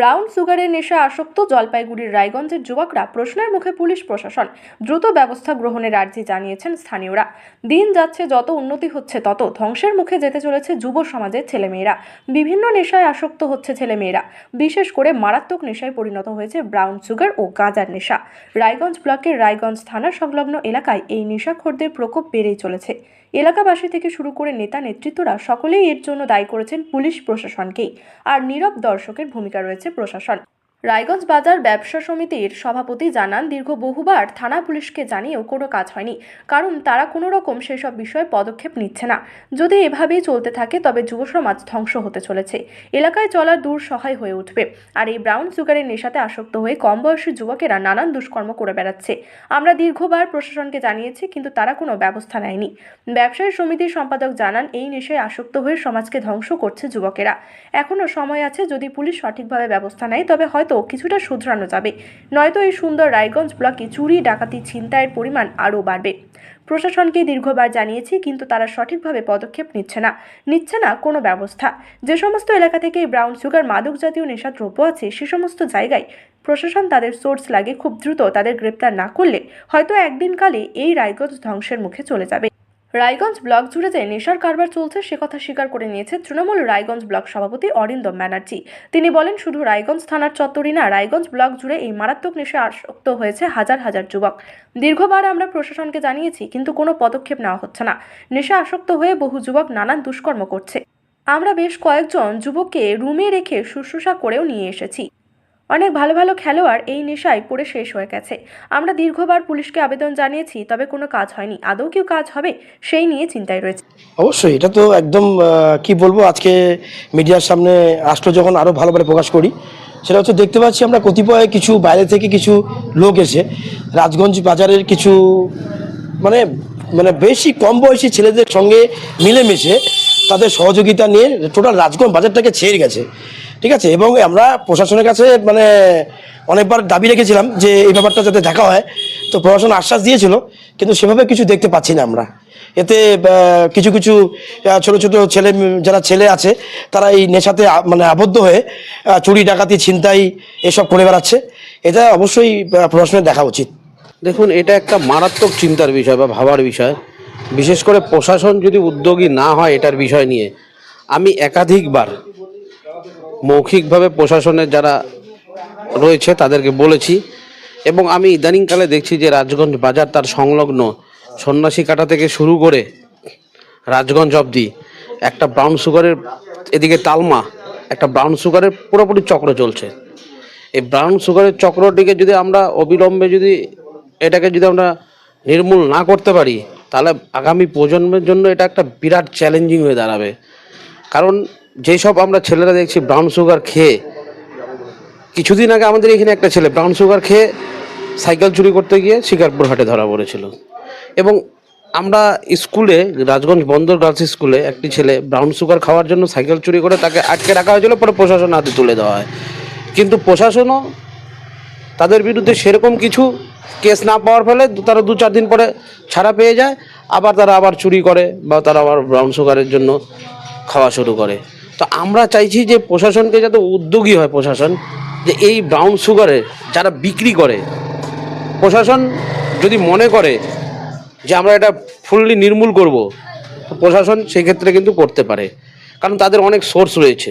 Brown সুগারের নেশা আসক্ত জলপাইগুড়ির রায়গঞ্জের যুবকরা প্রশ্নের মুখে পুলিশ প্রশাসন। দ্রুত ব্যবস্থা গ্রহণের আর্জি জানিয়েছেন স্থানীয়রা। দিন যাচ্ছে, যত উন্নতি হচ্ছে, তত ধ্বংসের মুখে যেতে চলেছে যুব সমাজের ছেলেমেয়েরা। বিভিন্ন নেশায় আসক্ত হচ্ছে ছেলেমেয়েরা। বিশেষ করে মারাত্মক নেশায় পরিণত হয়েছে ব্রাউন সুগার ও গাঁজার নেশা। রায়গঞ্জ ব্লকের রায়গঞ্জ থানা সংলগ্ন এলাকায় এই নেশাখোরদের প্রকোপ বেড়েই চলেছে। এলাকাবাসী থেকে শুরু করে নেতা নেতৃত্বরা সকলেই এর জন্য দায়ী করেছেন পুলিশ প্রশাসনকেই। আর নীরব দর্শকের ভূমিকা রয়েছে প্রশাসন। রায়গঞ্জ বাজার ব্যবসা সমিতির সভাপতি জানান, দীর্ঘ বহুবার থানা পুলিশকে জানিয়েও কোনো কাজ হয়নি। কারণ তারা কোনো রকম সেসব বিষয়ে পদক্ষেপ নিচ্ছে না। যদি এভাবেই চলতে থাকে, তবে যুব সমাজ ধ্বংস হতে চলেছে। এলাকায় চলার দূর সহায় হয়ে উঠবে। আর এই ব্রাউন সুগারের নেশাতে আসক্ত হয়ে কম বয়সী যুবকেরা নানান দুষ্কর্ম করে বেড়াচ্ছে। আমরা দীর্ঘবার প্রশাসনকে জানিয়েছি, কিন্তু তারা কোনো ব্যবস্থা নেয়নি। ব্যবসায়ী সমিতির সম্পাদক জানান, এই নেশায় আসক্ত হয়ে সমাজকে ধ্বংস করছে যুবকেরা। এখনও সময় আছে, যদি পুলিশ সঠিকভাবে ব্যবস্থা নেয়, তবে হয়তো কিছুটা শুধরানো যাবে। নয়তো এই সুন্দর রায়গঞ্জ ব্লকে চুরি, ডাকাতি, ছিনতাইয়ের পরিমাণ আরও বাড়বে। প্রশাসনকে দীর্ঘবার জানিয়েছি, কিন্তু তারা সঠিকভাবে পদক্ষেপ নিচ্ছে না। নিচ্ছে না কোনো ব্যবস্থা। যে সমস্ত এলাকা থেকে ব্রাউন সুগার, মাদক জাতীয় নেশাদ্রব্য আছে, সে সমস্ত জায়গায় প্রশাসন তাদের সোর্স লাগে। খুব দ্রুত তাদের গ্রেপ্তার না করলে হয়তো একদিন কালে এই রায়গঞ্জ ধ্বংসের মুখে চলে যাবে। রায়গঞ্জ ব্লক জুড়ে যে নেশার কারবার চলছে, সে কথা স্বীকার করে নিয়েছে তৃণমূল রায়গঞ্জ ব্লক সভাপতি অরিন্দম ব্যানার্জি। তিনি বলেন, শুধু রায়গঞ্জ থানার চত্বরই না, রায়গঞ্জ ব্লক জুড়ে এই মারাত্মক নেশায় আসক্ত হয়েছে হাজার হাজার যুবক। দীর্ঘবার আমরা প্রশাসনকে জানিয়েছি, কিন্তু কোনো পদক্ষেপ নেওয়া হচ্ছে না। নেশা আসক্ত হয়ে বহু যুবক নানান দুষ্কর্ম করছে। আমরা বেশ কয়েকজন যুবককে রুমে রেখে শুশ্রূষা করেও নিয়ে এসেছি। অনেক ভালো ভালো খেলোয়াড় এই নেশায় পড়ে শেষ হয়ে গেছে। আমরা দীর্ঘবার পুলিশকে আবেদন জানিয়েছি, তবে কোনো কাজ হয়নি। আদৌ কেউ কাজ হবে, সেই নিয়ে চিন্তায় রয়েছে। অবশ্যই, এটা তো একদম কি বলব, আজকে মিডিয়ার সামনে আসলো যখন আরও ভালোভাবে প্রকাশ করি। সেটা হচ্ছে, দেখতে পাচ্ছি আমরা কতিপয় কিছু বাইরে থেকে কিছু লোক এসে রাজগঞ্জ বাজারের কিছু মানে মানে বেশি কম বয়সী ছেলেদের সঙ্গে মিলেমিশে তাদের সহযোগিতা নিয়ে টোটাল রাজগঞ্জ বাজারটাকে ছেড়ে গেছে। ঠিক আছে, এবং আমরা প্রশাসনের কাছে মানে অনেকবার দাবি রেখেছিলাম যে এই ব্যাপারটা যাতে দেখা হয়। তো প্রশাসন আশ্বাস দিয়েছিল, কিন্তু সেভাবে কিছু দেখতে পাচ্ছি না আমরা। এতে কিছু কিছু ছোট ছোট ছেলে, যারা ছেলে আছে, তারা এই নেশাতে মানে আবদ্ধ হয়ে চুরি, ডাকাতি, ছিনতাই এসব করে বেড়াচ্ছে। এটা অবশ্যই প্রশাসনের দেখা উচিত। দেখুন, এটা একটা মারাত্মক চিন্তার বিষয় বা ভাবার বিষয়। বিশেষ করে প্রশাসন যদি উদ্যোগী না হয় এটার বিষয় নিয়ে, আমি একাধিকবার মৌখিকভাবে প্রশাসনের যারা রয়েছে তাদেরকে বলেছি। এবং আমি ইদানিংকালে দেখছি যে রাজগঞ্জ বাজার তার সংলগ্ন সন্ন্যাসী কাটা থেকে শুরু করে রাজগঞ্জ অবধি একটা ব্রাউন সুগারের এদিকে তালমা, একটা ব্রাউন সুগারের পুরোপুরি চক্র চলছে। এই ব্রাউন সুগারের চক্রটিকে যদি আমরা অবিলম্বে যদি এটাকে যদি আমরা নির্মূল না করতে পারি, তাহলে আগামী প্রজন্মের জন্য এটা একটা বিরাট চ্যালেঞ্জিং হয়ে দাঁড়াবে। কারণ যেসব আমরা ছেলেরা দেখছি ব্রাউন সুগার খেয়ে, কিছুদিন আগে আমাদের এখানে একটা ছেলে ব্রাউন সুগার খেয়ে সাইকেল চুরি করতে গিয়ে শিকারপুর হাটে ধরা পড়েছিল। এবং আমরা স্কুলে, রাজগঞ্জ বন্দর গার্লস স্কুলে একটি ছেলে ব্রাউন সুগার খাওয়ার জন্য সাইকেল চুরি করে তাকে আটকে রাখা হয়েছিল, পরে প্রশাসন হাতে তুলে দেওয়া হয়। কিন্তু প্রশাসনও তাদের বিরুদ্ধে সেরকম কিছু কেস না পাওয়ার ফলে তারা দু চার দিন পরে ছাড়া পেয়ে যায়, আবার তারা আবার চুরি করে বা তারা আবার ব্রাউন সুগারের জন্য খাওয়া শুরু করে। তো আমরা চাইছি যে প্রশাসনকে যাতে উদ্যোগী হয় প্রশাসন, যে এই ব্রাউন সুগারে যারা বিক্রি করে, প্রশাসন যদি মনে করে যে আমরা এটা ফুললি নির্মূল করব প্রশাসন সেক্ষেত্রে কিন্তু করতে পারে। কারণ তাদের অনেক সোর্স রয়েছে।